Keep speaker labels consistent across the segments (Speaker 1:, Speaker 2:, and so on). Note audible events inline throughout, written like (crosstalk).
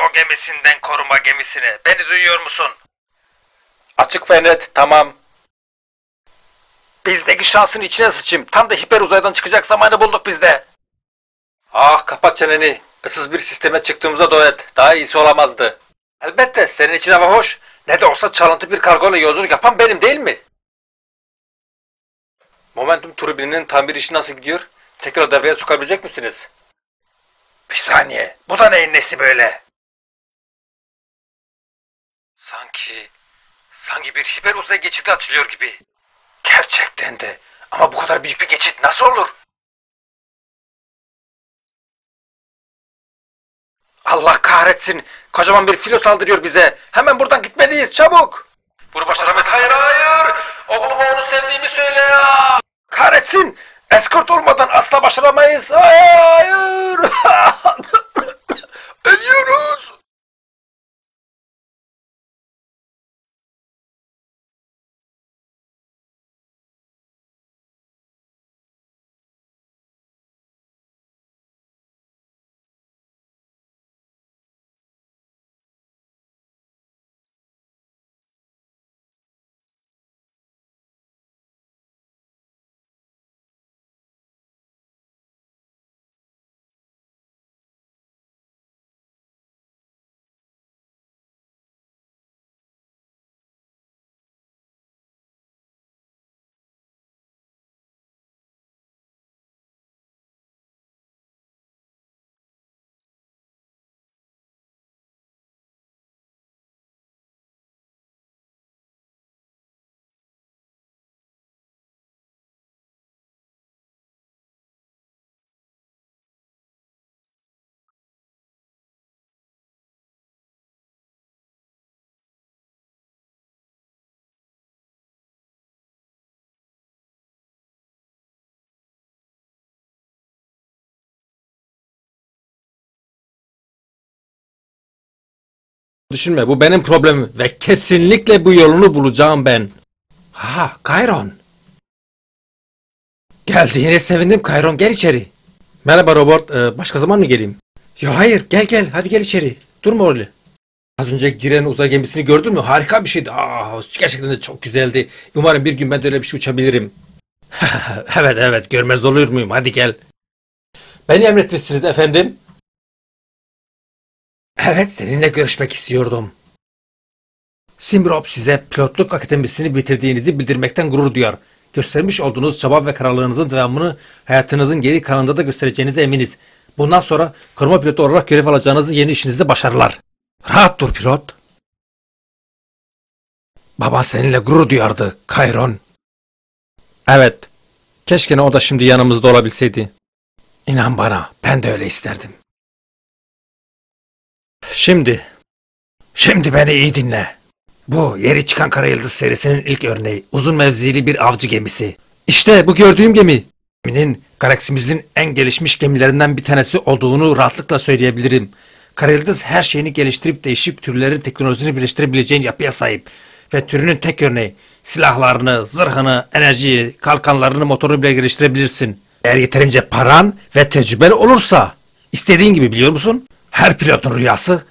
Speaker 1: Kargo gemisinden koruma gemisine. Beni duyuyor musun?
Speaker 2: Açık ve net tamam.
Speaker 1: Bizdeki şansın içine sıçayım. Tam da hiper uzaydan çıkacak zamanı bulduk bizde.
Speaker 2: Ah kapat çeneni. Issız bir sisteme çıktığımıza dua et. Daha iyisi olamazdı. Elbette senin için hava hoş. Ne de olsa çalıntı bir kargoyla yolculuk yapan benim değil mi? Momentum türbininin tamir işi nasıl gidiyor? Tekrar devreye sokabilecek misiniz?
Speaker 1: Bir saniye. Bu da neyin nesi böyle?
Speaker 2: Sanki, sanki bir hiper uzay geçidi açılıyor gibi. Gerçekten de. Ama bu kadar büyük bir geçit nasıl olur? Allah kahretsin. Kocaman bir filo saldırıyor bize. Hemen buradan gitmeliyiz çabuk. Bunu başaramayız. Hayır hayır. Oğluma onu sevdiğimi söyle ya. Kahretsin. Eskort olmadan asla başaramayız. Hayır. (laughs) Ölüyoruz. Düşünme bu benim problemim ve kesinlikle bu yolunu bulacağım ben. Ha Kayron. Geldiğine sevindim Kayron gel içeri. Merhaba Robert Ee, başka zaman mı geleyim? Yo hayır gel gel hadi gel içeri. Durma öyle. Az önce giren uzay gemisini gördün mü? Harika bir şeydi. Aa, gerçekten de çok güzeldi. Umarım bir gün ben de öyle bir şey uçabilirim. (laughs) evet evet görmez olur muyum? Hadi gel. Beni emretmişsiniz efendim. Evet, seninle görüşmek istiyordum. Simrop size pilotluk akademisini bitirdiğinizi bildirmekten gurur duyar. Göstermiş olduğunuz çaba ve kararlılığınızın devamını hayatınızın geri kalanında da göstereceğinize eminiz. Bundan sonra koruma pilotu olarak görev alacağınız yeni işinizde başarılar. Rahat dur pilot. Baba seninle gurur duyardı, Kayron. Evet. Keşke o da şimdi yanımızda olabilseydi. İnan bana, ben de öyle isterdim. Şimdi, şimdi beni iyi dinle. Bu yeri çıkan Kara Yıldız serisinin ilk örneği. Uzun mevzili bir avcı gemisi. İşte bu gördüğüm gemi. Geminin galaksimizin en gelişmiş gemilerinden bir tanesi olduğunu rahatlıkla söyleyebilirim. Kara Yıldız her şeyini geliştirip değişik türleri teknolojisini birleştirebileceğin yapıya sahip. Ve türünün tek örneği. Silahlarını, zırhını, enerjiyi, kalkanlarını, motorunu bile geliştirebilirsin. Eğer yeterince paran ve tecrübeli olursa. istediğin gibi biliyor musun? Her pilotun rüyası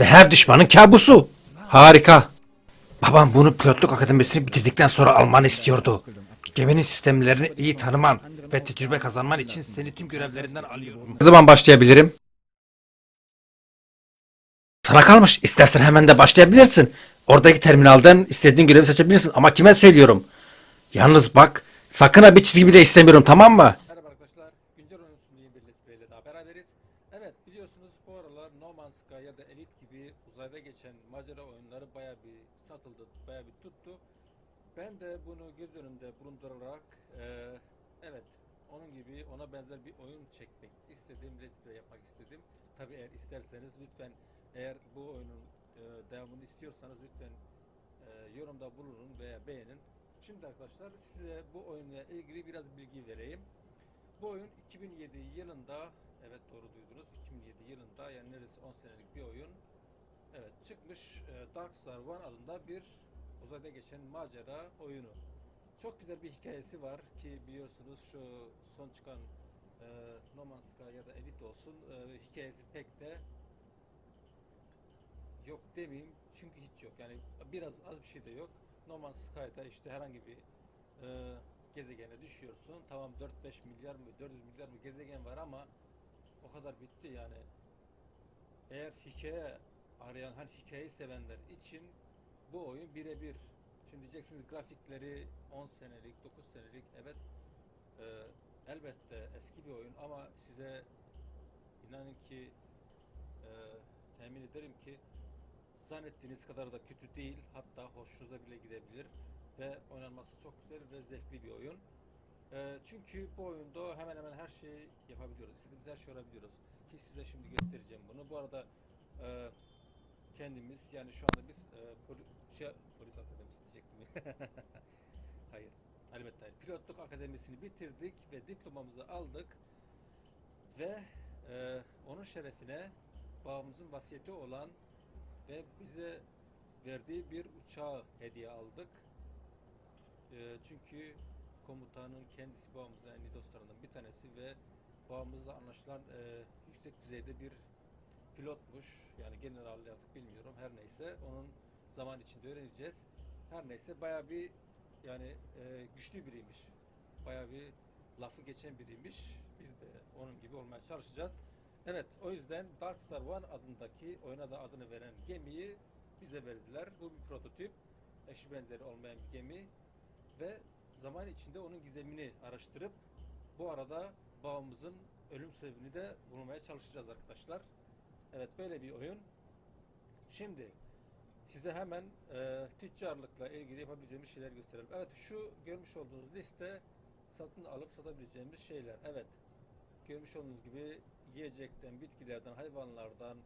Speaker 2: ve her düşmanın kabusu. Harika. Babam bunu pilotluk akademisini bitirdikten sonra almanı istiyordu. Geminin sistemlerini iyi tanıman ve tecrübe kazanman için seni tüm görevlerinden alıyorum. Ne zaman başlayabilirim? Sana kalmış. İstersen hemen de başlayabilirsin. Oradaki terminalden istediğin görevi seçebilirsin. Ama kime söylüyorum? Yalnız bak, sakın ha bir çizgi bile istemiyorum tamam mı?
Speaker 3: Güncel oyun sunduğu bir Let's Play ile daha beraberiz. Evet, biliyorsunuz bu aralar No Man's Sky ya da Elite gibi uzayda geçen macera oyunları baya bir satıldı, baya bir tuttu. Ben de bunu göz önünde bulundurarak, eee, evet, onun gibi ona benzer bir oyun çekmek istedim, Let's Play yapmak istedim. Tabi eğer isterseniz lütfen, eğer bu oyunun eee, devamını istiyorsanız lütfen eee, yorumda bulunun veya beğenin. Şimdi arkadaşlar size bu oyunla ilgili biraz bilgi vereyim. Bu oyun 2007 yılında, evet doğru duydunuz, 2007 yılında yani neredeyse 10 senelik bir oyun. Evet çıkmış e, Dark Star One adında bir uzayda geçen macera oyunu. Çok güzel bir hikayesi var ki biliyorsunuz şu son çıkan e, No Man's Sky ya da Elite olsun e, hikayesi pek de yok demeyeyim çünkü hiç yok. Yani biraz az bir şey de yok. Normal Sky'da işte herhangi bir e, gezegene düşüyorsun. Tamam 4-5 milyar mı 400 milyar mı gezegen var ama o kadar bitti yani. Eğer hikaye arayan hani hikayeyi sevenler için bu oyun birebir. Şimdi diyeceksiniz grafikleri 10 senelik, 9 senelik evet e, elbette eski bir oyun ama size inanın ki e, temin ederim ki zannettiğiniz kadar da kötü değil hatta hoşunuza bile gidebilir ve oynanması çok güzel ve zevkli bir oyun. E, çünkü bu oyunda hemen hemen her şeyi yapabiliyoruz. İstediğimiz her şeyi yapabiliyoruz. Ki size şimdi göstereceğim bunu. Bu arada e, kendimiz yani şu anda biz e, poli, şey, polis akademisi diyecektim. (laughs) hayır. Elbette hayır. Pilotluk akademisini bitirdik ve diplomamızı aldık ve e, onun şerefine babamızın vasiyeti olan ve bize verdiği bir uçağı hediye aldık. E, çünkü komutanın kendisi babamızın en iyi dostlarından bir tanesi ve babamızla anlaşılan e, yüksek düzeyde bir pilotmuş. Yani general artık bilmiyorum. Her neyse onun zaman içinde öğreneceğiz. Her neyse baya bir yani e, güçlü biriymiş. Baya bir lafı geçen biriymiş. Biz de onun gibi olmaya çalışacağız. Evet o yüzden Dark Star One adındaki oyuna da adını veren gemiyi bize verdiler. Bu bir prototip. Eşi benzeri olmayan bir gemi. Ve zaman içinde onun gizemini araştırıp bu arada babamızın ölüm sebebini de bulmaya çalışacağız arkadaşlar. Evet böyle bir oyun. Şimdi size hemen e, tüccarlıkla ilgili yapabileceğimiz şeyler gösterelim. Evet şu görmüş olduğunuz liste satın alıp satabileceğimiz şeyler. Evet görmüş olduğunuz gibi yiyecekten, bitkilerden, hayvanlardan,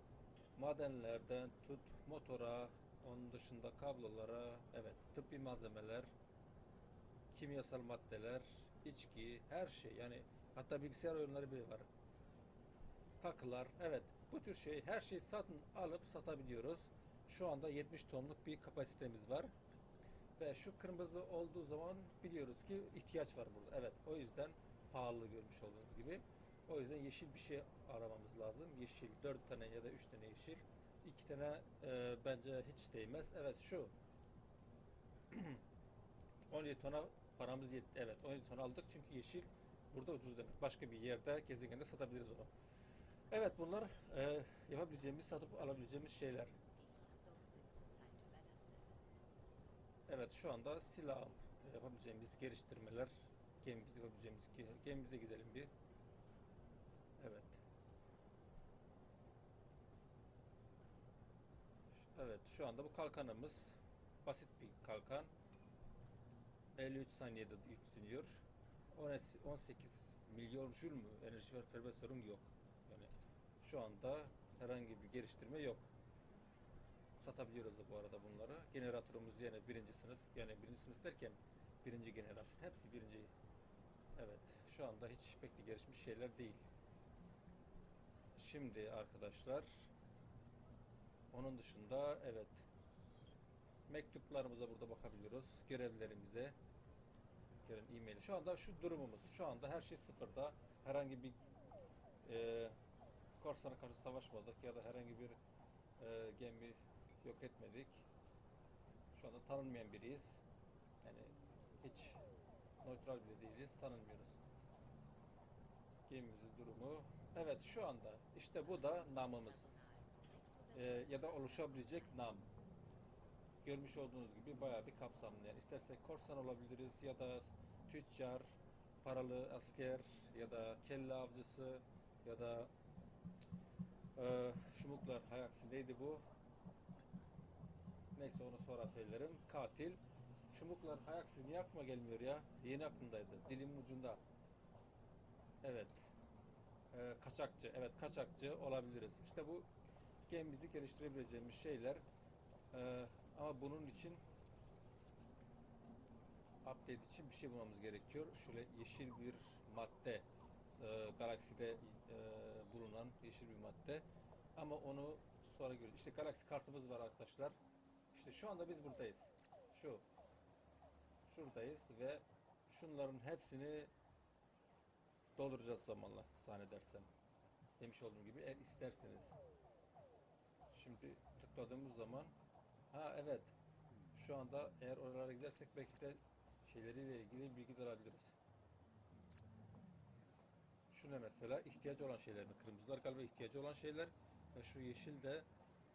Speaker 3: madenlerden tut motora, onun dışında kablolara, evet tıbbi malzemeler, kimyasal maddeler, içki, her şey yani hatta bilgisayar oyunları bile var. Takılar, evet bu tür şey her şeyi satın alıp satabiliyoruz. Şu anda 70 tonluk bir kapasitemiz var. Ve şu kırmızı olduğu zaman biliyoruz ki ihtiyaç var burada. Evet o yüzden pahalı görmüş olduğunuz gibi. O yüzden yeşil bir şey aramamız lazım. Yeşil 4 tane ya da 3 tane yeşil. 2 tane e, bence hiç değmez. Evet şu (clears throat) 17 tona paramız yetti. Evet 17 ton aldık çünkü yeşil burada ucuz demek. Başka bir yerde gezegende satabiliriz onu. Evet bunlar e, yapabileceğimiz, satıp alabileceğimiz şeyler. Evet şu anda silah yapabileceğimiz geliştirmeler gemimizde yapabileceğimiz ge- gemimize gidelim bir. Evet. Evet şu anda bu kalkanımız basit bir kalkan. 53 saniyede yükseliyor. 18 milyon jül mü enerji verme sorun yok. Yani şu anda herhangi bir geliştirme yok satabiliyoruz da bu arada bunları. Generatörümüz yine birinci sınıf. Yani birinci sınıf derken birinci generasyon. Hepsi birinci. Evet. Şu anda hiç pek de gelişmiş şeyler değil. Şimdi arkadaşlar onun dışında evet mektuplarımıza burada bakabiliyoruz. Görevlerimize gelen e-mail. Şu anda şu durumumuz. Şu anda her şey sıfırda. Herhangi bir e, korsana karşı savaşmadık ya da herhangi bir e, gemi yok etmedik. Şu anda tanınmayan biriyiz. Yani hiç neutral bile değiliz, tanınmıyoruz. Gemimizin durumu. Evet şu anda işte bu da namımız.
Speaker 4: Personal 600.
Speaker 3: Ee, ya da oluşabilecek nam. Görmüş olduğunuz gibi bayağı bir kapsamlı. Yani istersek korsan olabiliriz ya da tüccar, paralı asker ya da kelle avcısı ya da e, şumuklar hayaksi neydi bu? Neyse onu sonra söylerim. Katil. Şumuklar hayaksi niye aklıma gelmiyor ya? Yeni aklımdaydı. Dilimin ucunda. Evet. Ee, kaçakçı. Evet kaçakçı olabiliriz. İşte bu gemimizi geliştirebileceğimiz şeyler. Ee, bunun için update için bir şey bulmamız gerekiyor. Şöyle yeşil bir madde. E, galakside e, bulunan yeşil bir madde. Ama onu sonra göreceğiz. İşte galaksi kartımız var arkadaşlar. İşte şu anda biz buradayız. Şu. Şuradayız ve şunların hepsini dolduracağız zamanla zannedersem. Demiş olduğum gibi eğer isterseniz. Şimdi tık tıkladığımız zaman ha evet şu anda eğer oralara gidersek belki de şeyleriyle ilgili bilgi alabiliriz. Şu ne mesela? ihtiyacı olan şeyler mi? Kırmızılar galiba ihtiyacı olan şeyler ve şu yeşil de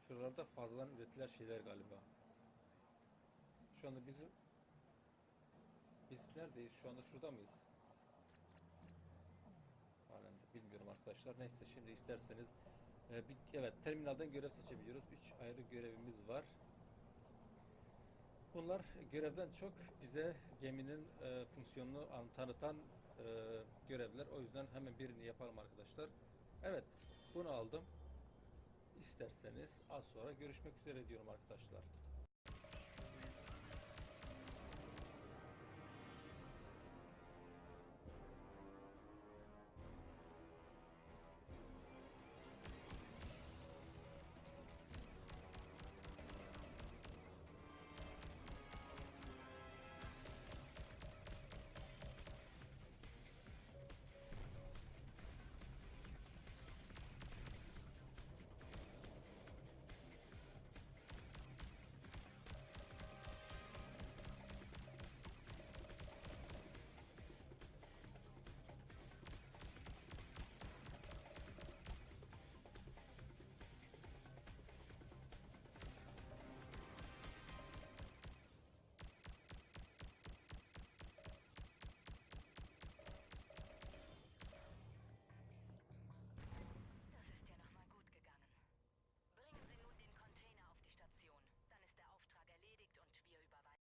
Speaker 3: şuralarda fazladan üretilen şeyler galiba. Şu anda bizim biz neredeyiz? Şu anda şurada mıyız? Halen bilmiyorum arkadaşlar. Neyse şimdi isterseniz e, evet terminalden görev seçebiliyoruz. Üç ayrı görevimiz var. Bunlar görevden çok bize geminin e, fonksiyonunu an- tanıtan e, görevler. O yüzden hemen birini yapalım arkadaşlar. Evet, bunu aldım. İsterseniz az sonra görüşmek üzere diyorum arkadaşlar.